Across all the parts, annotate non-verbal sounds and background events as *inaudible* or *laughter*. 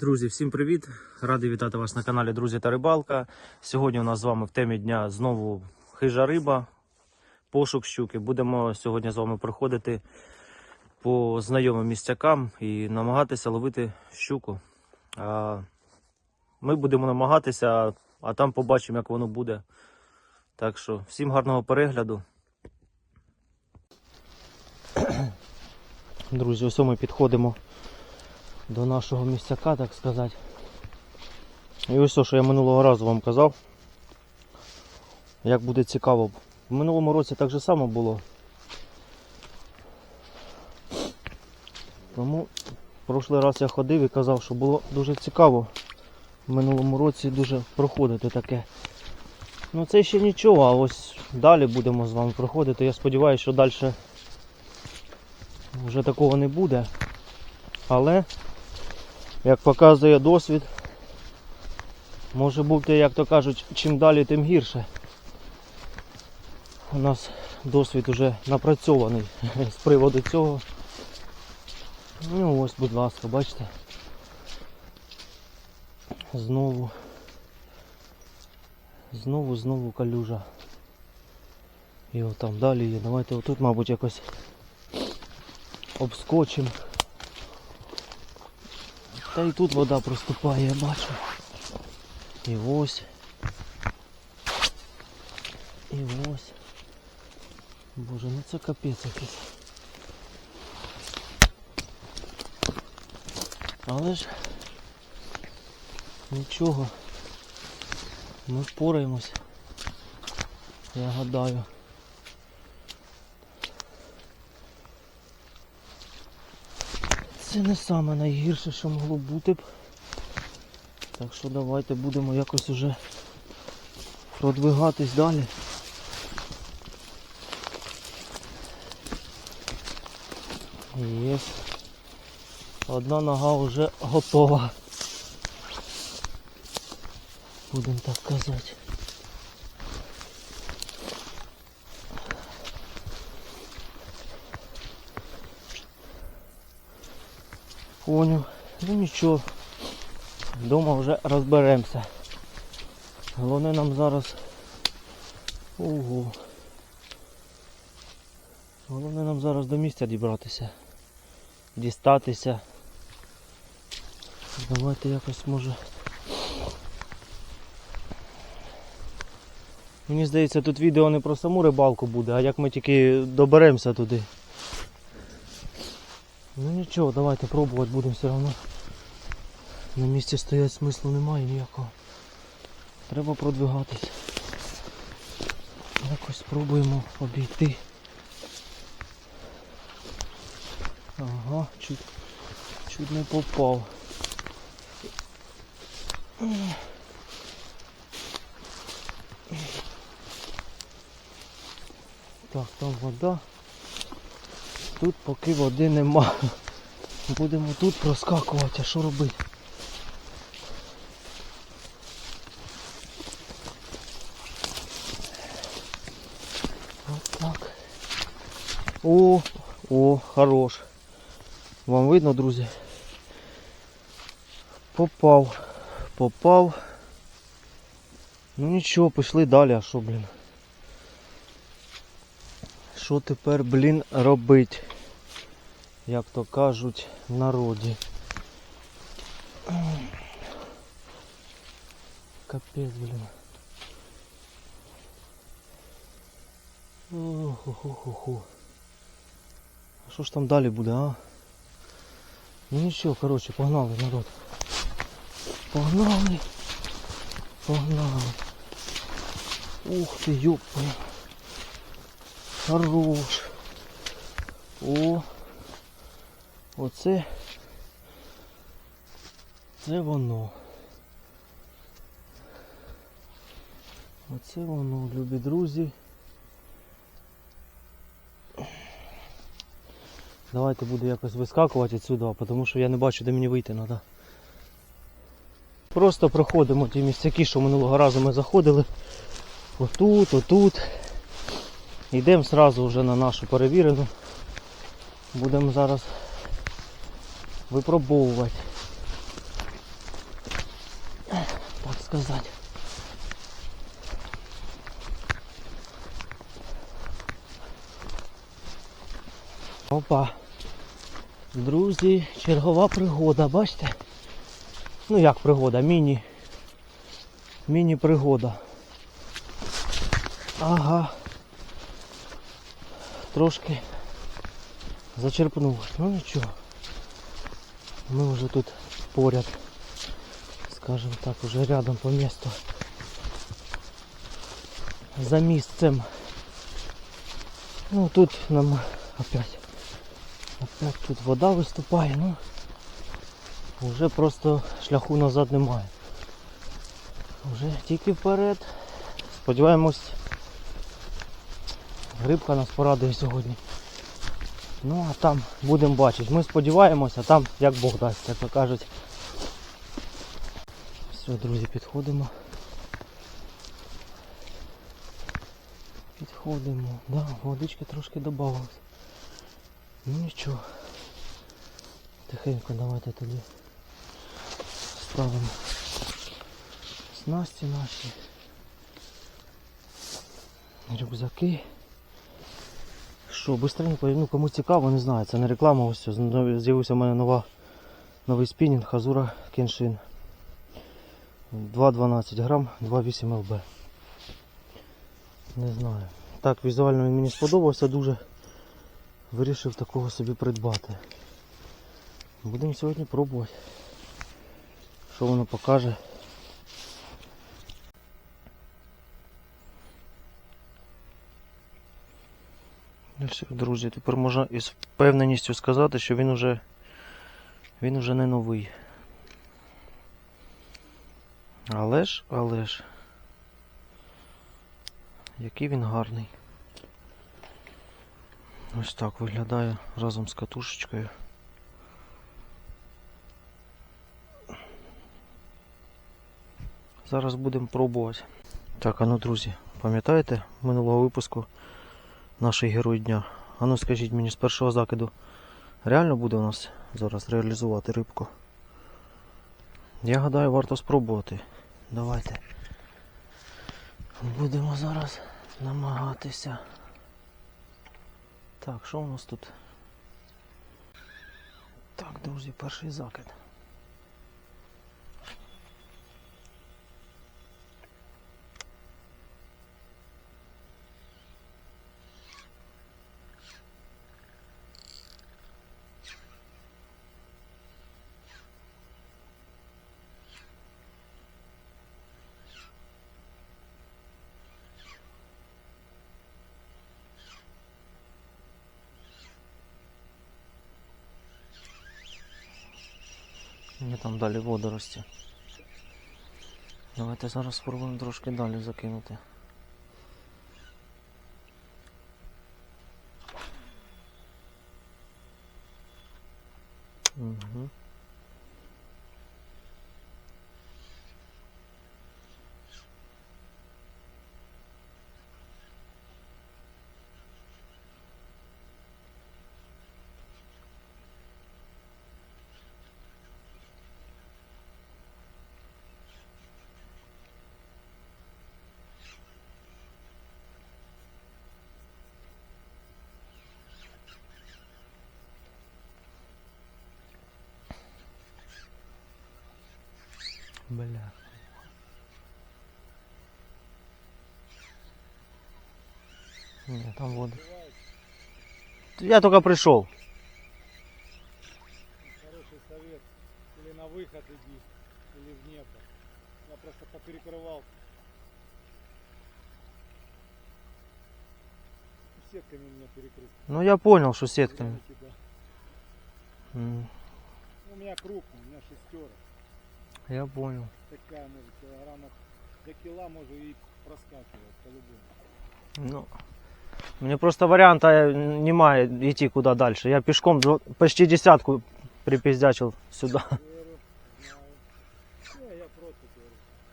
Друзі, всім привіт! Радий вітати вас на каналі Друзі та Рибалка. Сьогодні у нас з вами в темі дня знову хижа риба, пошук щуки. Будемо сьогодні з вами проходити по знайомим місцякам і намагатися ловити щуку. Ми будемо намагатися, а там побачимо, як воно буде. Так що всім гарного перегляду. Друзі, ось ми підходимо до нашого місцяка, так сказати. І ось то, що я минулого разу вам казав. Як буде цікаво. В минулому році так же само було. Тому прошлий раз я ходив і казав, що було дуже цікаво в минулому році дуже проходити таке. Ну це ще нічого, а ось далі будемо з вами проходити. Я сподіваюся, що далі вже такого не буде. Але як показує досвід, може бути, як то кажуть, чим далі, тим гірше. У нас досвід уже напрацьований *laughs* з приводу цього. Ну ось, будь ласка, бачите. Знову. Знову, знову калюжа. І отам далі є. Давайте отут, мабуть, якось обскочимо. Та і тут вода проступає, я бачу. І ось. І ось. Боже, ну це капець якийсь. Але ж нічого. Ми впораємось. Я гадаю. Це не саме найгірше, що могло бути б. Так що давайте будемо якось уже продвигатись далі. Є. Одна нога вже готова. Будемо так казати. Поняв. Ну нічого. Дома вже розберемося. Головне нам зараз. Ого. Головне нам зараз до місця дібратися. Дістатися. Давайте якось може. Мені здається, тут відео не про саму рибалку буде, а як ми тільки доберемося туди. Ну нічого, давайте пробувати будемо все одно. На місці стоять смислу немає ніякого. Треба продвигатись. Якось спробуємо обійти. Ага, чуть, чуть не попав. Так, там вода. Тут поки води нема. Будемо тут проскакувати, а що робити? Так. О, о, хорош. Вам видно, друзі? Попав. Попав. Ну нічого, пішли далі, а що, блін? Що тепер, блін, робить? Як то кажуть в народі. Капець, блін. Оху-ху-ху-ху. А що ж там далі буде, а? Ну нічого, коротше, погнали, народ. Погнали. Погнали. Ух ти, ёпа. Хорош. О. Оце. Це воно. Оце воно, любі друзі. Давайте буду якось вискакувати відсюди, тому що я не бачу, де мені вийти треба. Просто проходимо ті місцяки, що минулого разу ми заходили. Отут, отут. Йдемо одразу вже на нашу перевірену. Будемо зараз випробовувати. сказати. Опа. Друзі, чергова пригода, бачите? Ну як пригода, міні. Міні-пригода. Ага. Трошки зачерпнув. Ну нічого. Ми вже тут поряд. Скажем так, уже рядом по місту. За місцем. Ну тут нам опять. Опять тут вода виступає, ну вже просто шляху назад немає. Вже тільки вперед. Сподіваємось, рибка нас порадує сьогодні. Ну а там будемо бачити. Ми сподіваємося, там як Бог дасть, як то кажуть. Все, друзі, підходимо. Підходимо. Да, водички трошки додавалось. Ну нічого. Тихенько давайте тоді ставимо снасті наші. Рюкзаки. Що, быстренько, ну кому цікаво, не знаю, це не реклама, ось з'явився в мене нова, новий спінінг Хазура Кеншин. 2,12 грам, 2,8 ЛБ. Не знаю. Так, візуально він мені сподобався дуже. Вирішив такого собі придбати. Будемо сьогодні пробувати. Що воно покаже. Ну все, друзі, тепер можна із впевненістю сказати, що він уже він уже не новий. Але ж, але ж, який він гарний. Ось так виглядає разом з катушечкою. Зараз будемо пробувати. Так, а ну друзі, пам'ятаєте минулого випуску наш герой дня? А ну скажіть мені з першого закиду, реально буде у нас зараз реалізувати рибку? Я гадаю, варто спробувати. Давайте. Будемо зараз намагатися. Так, що у нас тут? Так, друзі, перший закид. Там далі водорості. Давайте зараз спробуємо трошки далі закинути. Угу. Бля. Нет, там вода. Я только пришел. Хороший совет. Или на выход иди, или в Днепр. Я просто поперекрывал. Сетками меня перекрыть. Ну я понял, что сетками. У меня крупный, у меня шестера. Я понял. Такая может килограммов до кила может и проскакивать по-любому. Ну, мне просто варианта немає идти куда дальше. Я пешком почти десятку припиздячил сюда. Говорю.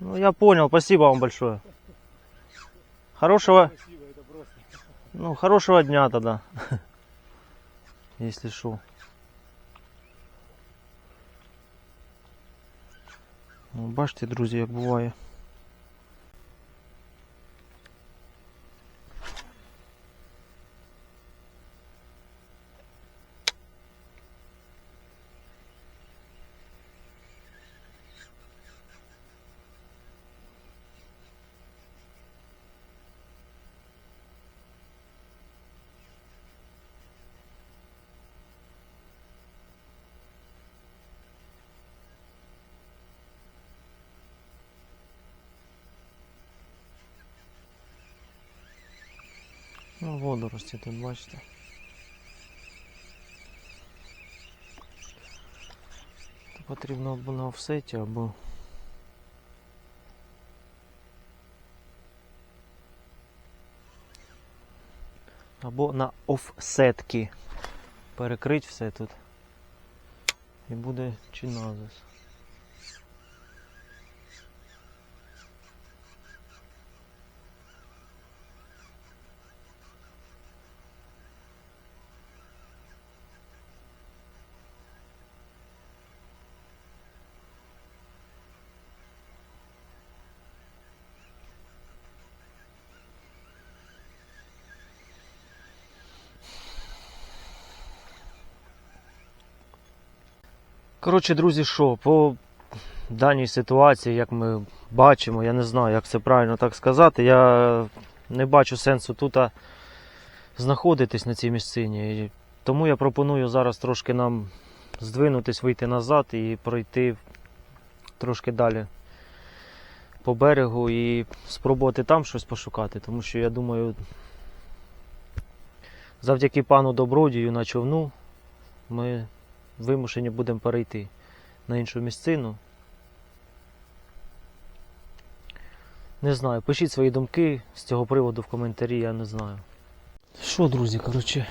Ну я понял, спасибо вам большое. Хорошего, Спасибо, это просто. ну хорошего дня тогда. *laughs* Если что. Бачите, друзі, як буває. Водорості тут, бачите. То потрібно або на офсеті, або. Або на офсетки. Перекрить все тут. І буде чиназис. Коротше, друзі, що, по даній ситуації, як ми бачимо, я не знаю, як це правильно так сказати. Я не бачу сенсу тут знаходитись на цій місцині. Тому я пропоную зараз трошки нам здвинутись, вийти назад і пройти трошки далі по берегу і спробувати там щось пошукати. Тому що я думаю, завдяки пану Добродію на човну ми вимушені будемо перейти на іншу місцину. Не знаю, пишіть свої думки з цього приводу в коментарі, я не знаю. Що, друзі, коротше,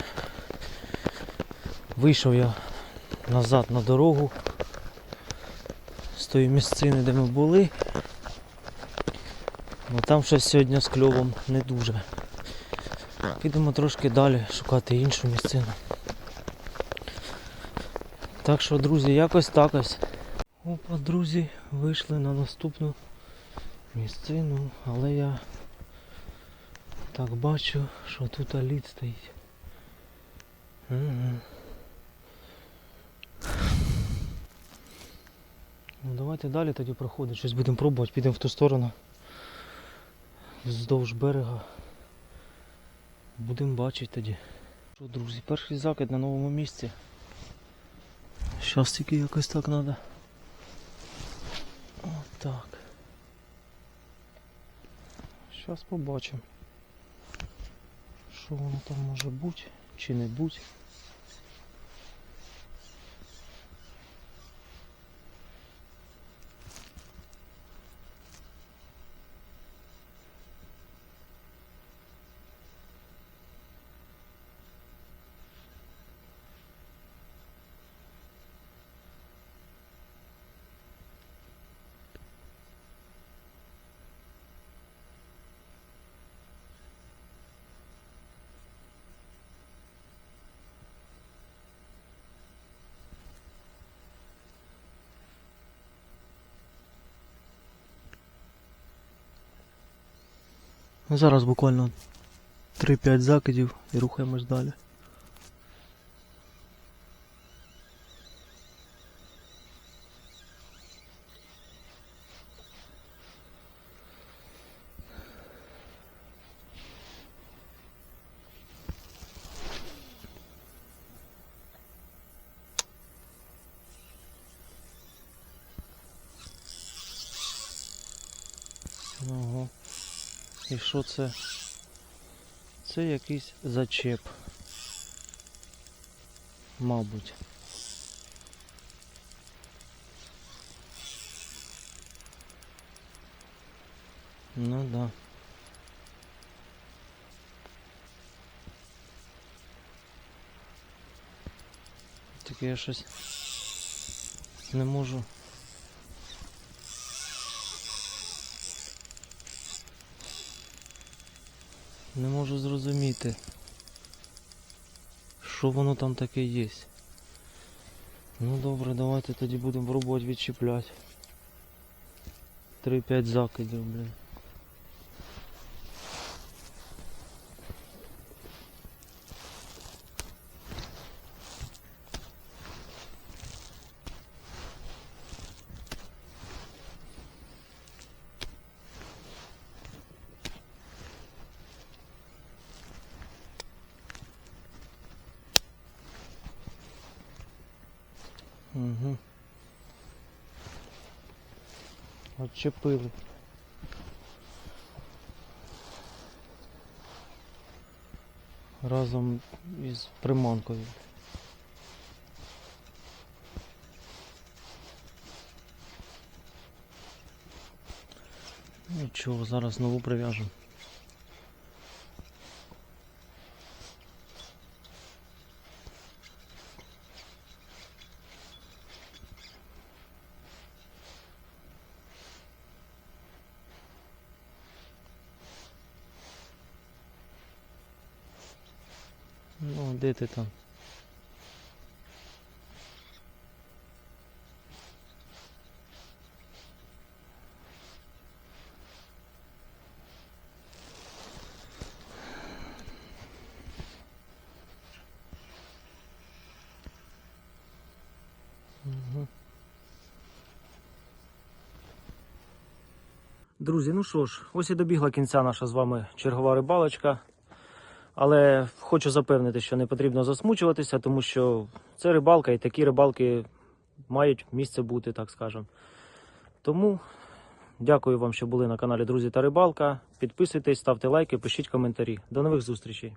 вийшов я назад на дорогу з тої місцини, де ми були. Ну там щось сьогодні з кльовом не дуже. Підемо трошки далі шукати іншу місцину. Так що, друзі, якось так ось. Опа, друзі, вийшли на наступну місцину, але я так бачу, що тут лід стоїть. Ну давайте далі тоді проходити, щось будемо пробувати, підемо в ту сторону. Вздовж берега. Будемо бачити тоді. Що, друзі, перший закид на новому місці. Щас тільки якось так треба. Отак. Щас побачимо. Що воно там може бути чи не бути. Зараз буквально 3-5 закидів і рухаємось далі. Ого. І що це? Це якийсь зачеп. Мабуть. Ну да. Тільки я щось не можу. Не можу зрозуміти, що воно там таке є. Ну добре, давайте тоді будемо пробувати відчіпляти. 3-5 закидів, блін. Угу. Отчепили. разом із приманкою. Нічого, зараз нову прив'яжу. Де ти там? Друзі, ну що ж, ось і добігла кінця наша з вами чергова рибалочка. Але хочу запевнити, що не потрібно засмучуватися, тому що це рибалка і такі рибалки мають місце бути, так скажемо. Тому дякую вам, що були на каналі Друзі та Рибалка. Підписуйтесь, ставте лайки, пишіть коментарі. До нових зустрічей!